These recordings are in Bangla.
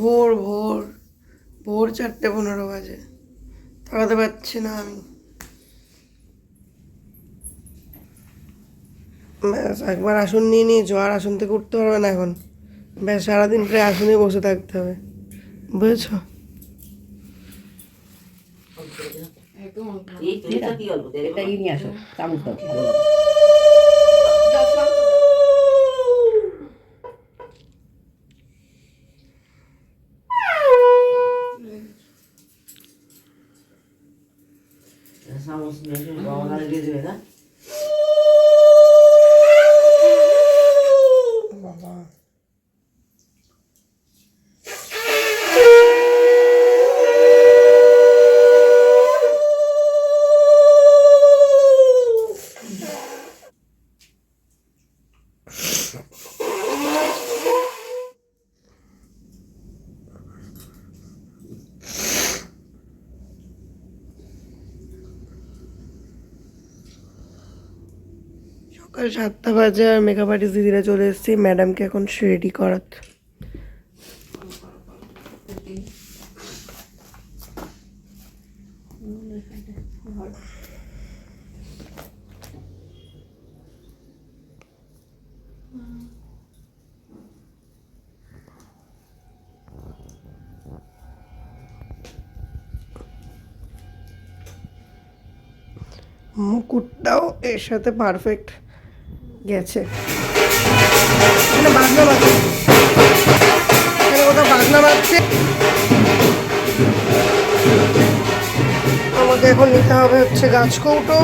ভোর ভোর ভোর চারটে পনেরো বাজে। তাকাতে পারছি না আমি। ব্যাস একবার আসন নিয়ে নিয়েছো আর আসন থেকে উঠতে পারবে না এখন। ব্যাস সারাদিন প্রায় আসনে বসে থাকতে হবে। বুঝেছ? এই তুলিটা কি অল্প তেলে এটা ইয়ে নিয়ে আসো চামচ দাও ভালো লাগবে। চামচ নিয়ে গহনা দিয়ে দেবে না বাবা সকাল সাতটা বাজে আর মেকআপ আর্টিস্ট দিদিরা চলে এসেছি ম্যাডামকে এখন রেডি করাতে। মুকুটটাও এর সাথে পারফেক্ট গেছে। আমাকে এখন নিতে হবে হচ্ছে গাছ কৌটো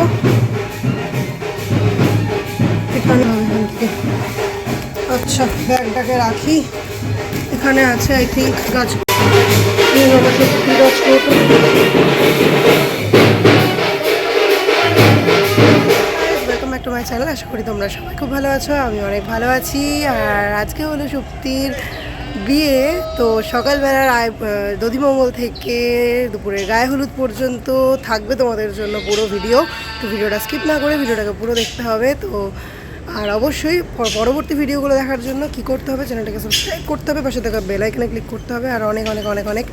এখানে আচ্ছা ব্যাগটাকে রাখি। এখানে আছে আই থিঙ্ক গাছ গাছ কৌটো? মাই চ্যানেল, আশা করি তোমরা সবাই খুব ভালো আছো, আমি অনেক ভালো আছি। আর আজকে হলো সুপ্তির বিয়ে, তো সকালবেলার আয় দধিমঙ্গল থেকে দুপুরের গায়ে হলুদ পর্যন্ত থাকবে তোমাদের জন্য পুরো ভিডিও। তো ভিডিওটা স্কিপ না করে ভিডিওটাকে পুরো দেখতে হবে। তো আর অবশ্যই পরবর্তী ভিডিওগুলো দেখার জন্য কি করতে হবে চ্যানেলটাকে সাবস্ক্রাইব করতে হবে, পাশে থাকা বেল আইকনে ক্লিক করতে হবে, আর অনেক অনেক অনেক অনেক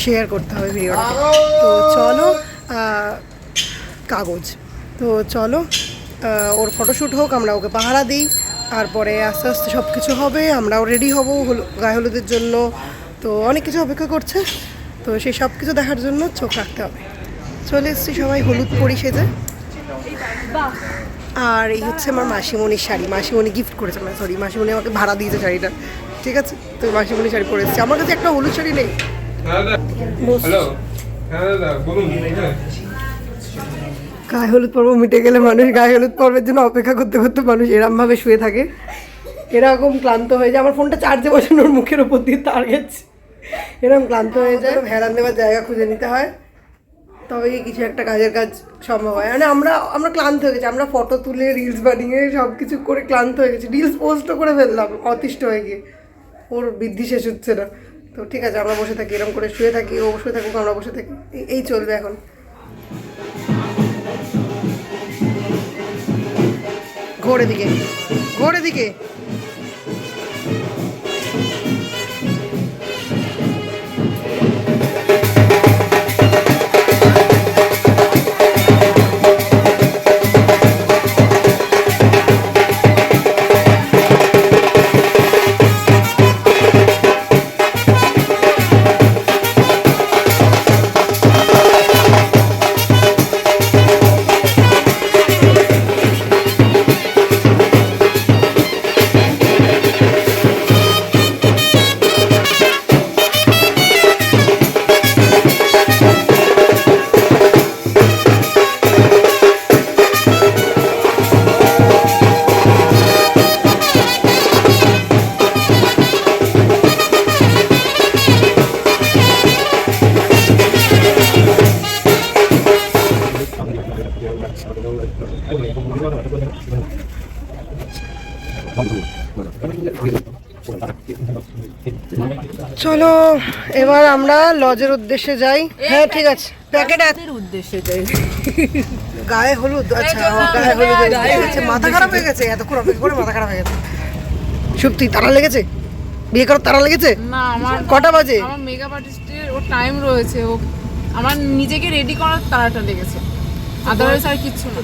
শেয়ার করতে হবে ভিডিওটা তো চলো কাগজ। তো চলো ওর ফটোশ্যুট হোক আমরা ওকে পাহারা দিই। তারপরে আস্তে আস্তে সব কিছু হবে আমরাও রেডি হব হলু- গায়ে হলুদের জন্য। তো অনেক কিছু অপেক্ষা করছে। তো সেই সব কিছু দেখার জন্য চোখ রাখতে হবে। চলে এসেছি সবাই হলুদ পরি সেজে। আর এই হচ্ছে আমার মাসিমণির শাড়ি। মাসিমণি গিফট করেছে না সরি মাসিমণি আমাকে ভাড়া দিয়েছে শাড়িটা। ঠিক আছে? তো মাসিমণি শাড়ি পরে এসেছি। আমার কাছে একটা হলুদ শাড়ি নেই। হ্যাঁ দাদা। হ্যাঁ দাদা বলুন। হ্যাঁ। গায়ে হলুদ পর্ব মিটে গেলে মানুষ গায়ে হলুদ পর্বের জন্য অপেক্ষা করতে করতে মানুষ এরমভাবে শুয়ে থাকে। এরকম ক্লান্ত হয়ে যায়। আমার ফোনটা চার্জে বসানোর মুখের ওপর দিয়ে তার গেছে এরকম ক্লান্ত হয়ে যায়। ভেড়ান দেওয়ার জায়গা খুঁজে নিতে হয়। তবে কিছু একটা কাজের কাজ সম্ভব হয়। মানে আমরা আমরা ক্লান্ত হয়ে গেছি। আমরা ফটো তুলে রিলস বানিয়ে সব কিছু করে ক্লান্ত হয়ে গেছি। রিলস পোস্টও করে ফেললাম। অতিষ্ঠ হয়ে গিয়ে। ওর বৃদ্ধি শেষ হচ্ছে না। তো ঠিক আছে আমরা বসে থাকি এরকম করে শুয়ে থাকি ও শুয়ে থাকুক আমরা বসে থাকি। এই চলবে এখন। ঘোড়ে দিকে ঘোড়ে দিকে চলো এবার আমরা লজের উদ্দেশ্যে যাই। হ্যাঁ ঠিক আছে। প্যাকেট উদ্দেশ্যে যাই। গায়ে হলুদ আচ্ছা গায়ে হলুদ আছে মাথা খারাপ হয়ে গেছে? এতক্ষণ অপেক্ষা করে মাথা খারাপ হয়ে গেছে। সত্যি তারা লেগেছে? বিয়ে করার তারা লেগেছে? না আমার কটা বাজে? আমার মেকআপ আর্টিস্টের ওর টাইম রয়েছে। ও আমার নিজেকে রেডি করার তাড়াটা লেগেছে। আদারওয়াইজ আর কিচ্ছু না।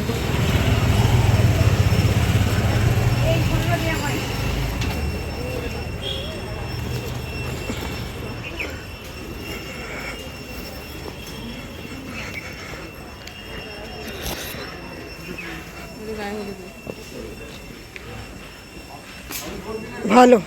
ভালো।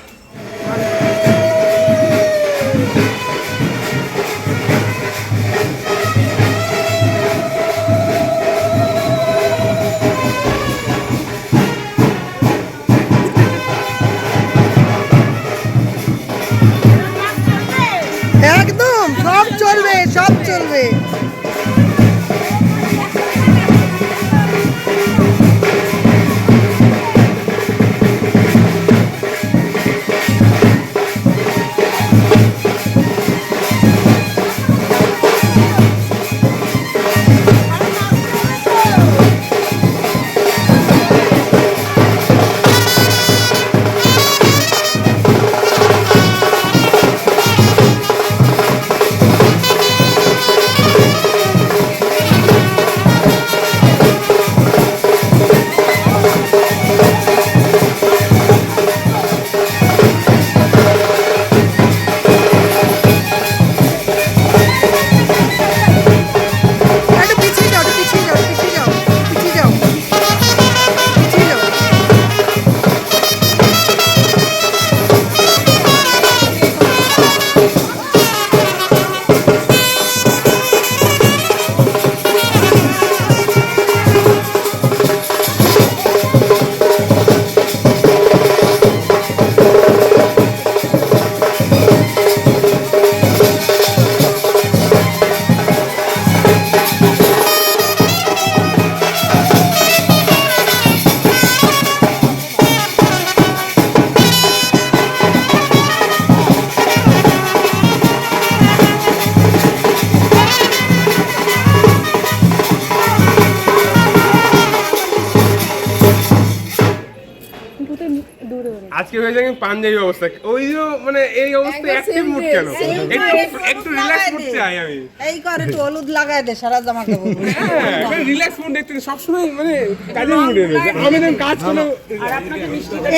পাঞ্জাবি অবস্থা। ওই যে মানে এই অবস্থা অ্যাক্টিভ মুড কেন? একটু একটু রিল্যাক্স মুড চাই আমি। এই করে একটু হলুদ লাগাই দে সারা জামা কাপড় হ্যাঁ রিল্যাক্স মুড দেখতে সবসময় মানে কাজের মুডে রয়েছে। আমি যখন কাজ করলে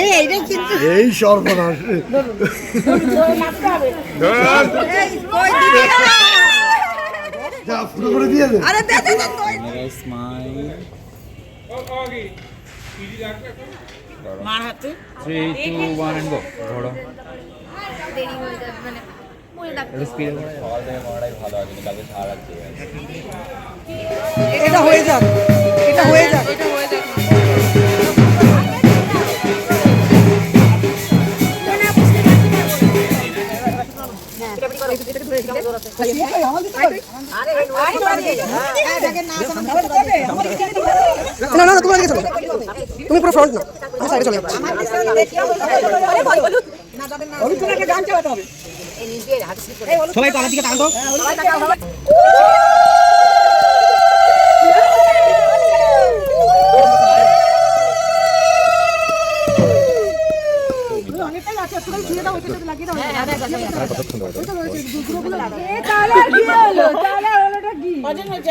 এই এইটাই কিন্তু এই সর্বনাশ। ধর, এই কই দিবি যা ফুটো করে দিয়ে দে আরে দে দে দে কই মার হাতে? Three two one and go ধরো দেরি হয়ে যাবে মানে মনে। এটা হয়ে যাক এটা হয়ে যাক। এটা হয়ে যাক। না না না, তুমি আগে চলো তুমি পুরো ফ্রন্ট না আমি সাইডে চলে যাচ্ছি সবাই তো আমার দিকে টান তো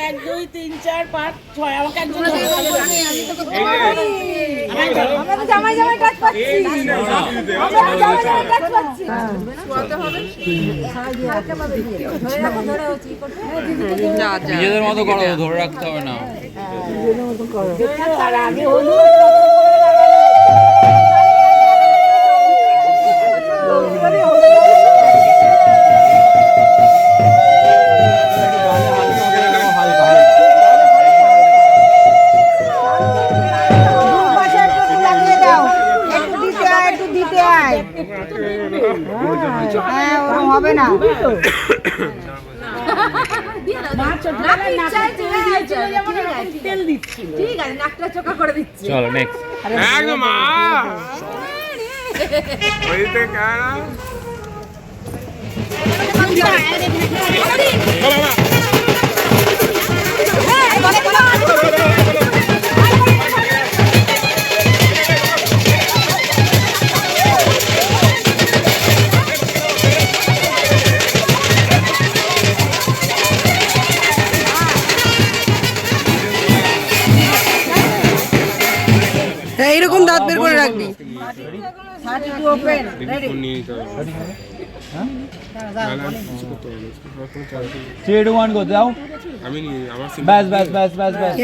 এক দুই তিন চার পাঁচ ছয় আমাকে একজন জামাই জামাই। কাজ পাচ্ছি। এই জিনিসটা বুঝিয়ে দে, আমার ভালো জামাই জামাই কাজ পাচ্ছি। নিজেদের মতো করো ধরে রাখতে হবে না। ঠিক আছে নাকটা চোখা করে দিচ্ছি চলো নেক্সট একদম আ! এরকম দাঁত বের করে রাখবি। আমি ব্যাস ব্যাস ব্যাস ব্যাস ব্যাস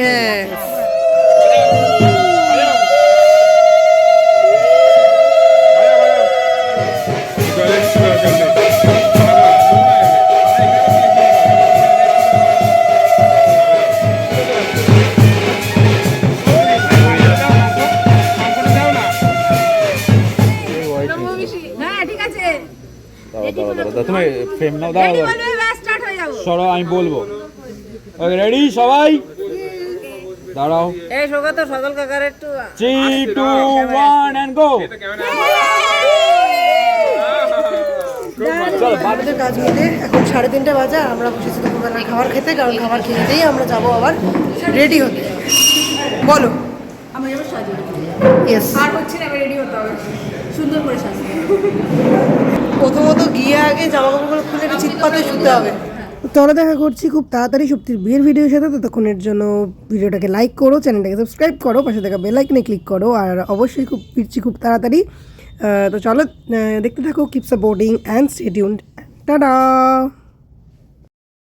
ফ্রেম নাও দাও সরো আমি বলব। ওকে রেডি সবাই? দাঁড়াও। এই সকাল তো সকাল কাকার একটু three two one and go আমাদের কাজ মিলে এখন সাড়ে তিনটে বাজে আমরা বসেছি দুপুরবেলা খাবার খেতে কারণ খাবার খেয়ে দিয়েই আমরা যাব আবার রেডি হতে। বলো। ইয়েস আর হচ্ছে না রেডি হতে হবে। সুন্দর করে প্রথমত গিয়ে আগে জামা কাপড়গুলো খুলে একটু চিৎপাতে শুতে হবে। তোরা দেখা করছি খুব তাড়াতাড়ি সুপ্তির বিয়ের ভিডিওর সাথে। ততক্ষণের জন্য ভিডিওটাকে লাইক করো চ্যানেলটাকে সাবস্ক্রাইব করো পাশে থাকা বেল আইকনে ক্লিক করো আর অবশ্যই খুব ফিরছি খুব তাড়াতাড়ি। তো চলো দেখতে থাকো keep supporting and stay tuned tata!